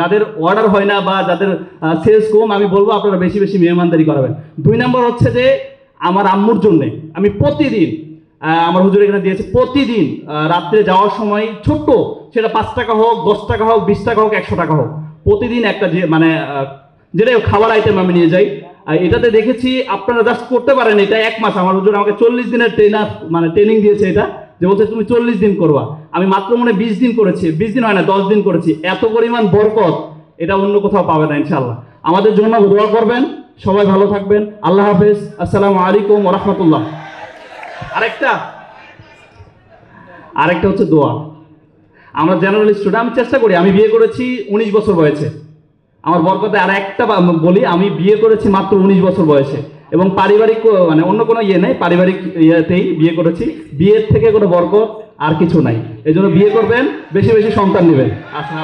যাদের অর্ডার হয় না বা যাদের সেলস কম, আমি বলব আপনারা বেশি বেশি মেহমানদারি করাবেন। দুই নম্বর হচ্ছে যে, আমার আম্মুর জন্যে, আমি প্রতিদিন আমার হুজুর এখানে দিয়েছে, প্রতিদিন রাত্রে যাওয়ার সময় ছোট্ট, সেটা পাঁচ টাকা হোক, দশ টাকা হোক, বিশ টাকা হোক, একশো টাকা হোক, প্রতিদিন একটা যে মানে যেটাই খাবার আইটেম আমি নিয়ে যাই। আর এটাতে দেখেছি, আপনারা জাস্ট করতে পারেন এটা এক মাস। আমার হুজুর আমাকে চল্লিশ দিনের ট্রেনার মানে ট্রেনিং দিয়েছে এটা। যে বলছে, তুমি চল্লিশ দিন করবা। আমি মাত্র মনে বিশ দিন করেছি। বিশ দিন হয় না, দশ দিন করেছি। এত পরিমাণ বরকত, এটা অন্য কোথাও পাবে না ইনশাল্লাহ আমাদের জন্য দোয়া করবেন। সবাই ভালো থাকবেন। আল্লাহ হাফেজ। আসসালামু আলাইকুম রহমতুল্লাহ। আরেকটা। আরেকটা হচ্ছে দোয়া। আমরা জেনারেল স্টুডেন্ট আমি চেষ্টা করি, আমি বিয়ে করেছি উনিশ বছর বয়সে। আমার বরকতে আর একটা বলি, আমি বিয়ে করেছি মাত্র উনিশ বছর বয়সে। এবং পারিবারিক মানে অন্য কোনো ইয়ে নেই, পারিবারিক ইয়েতেই বিয়ে করেছি। বিয়ের থেকে কোনো বরকত আর কিছু নাই। এই জন্য বিয়ে করবেন, বেশি বেশি সন্তান নেবেন। আচ্ছা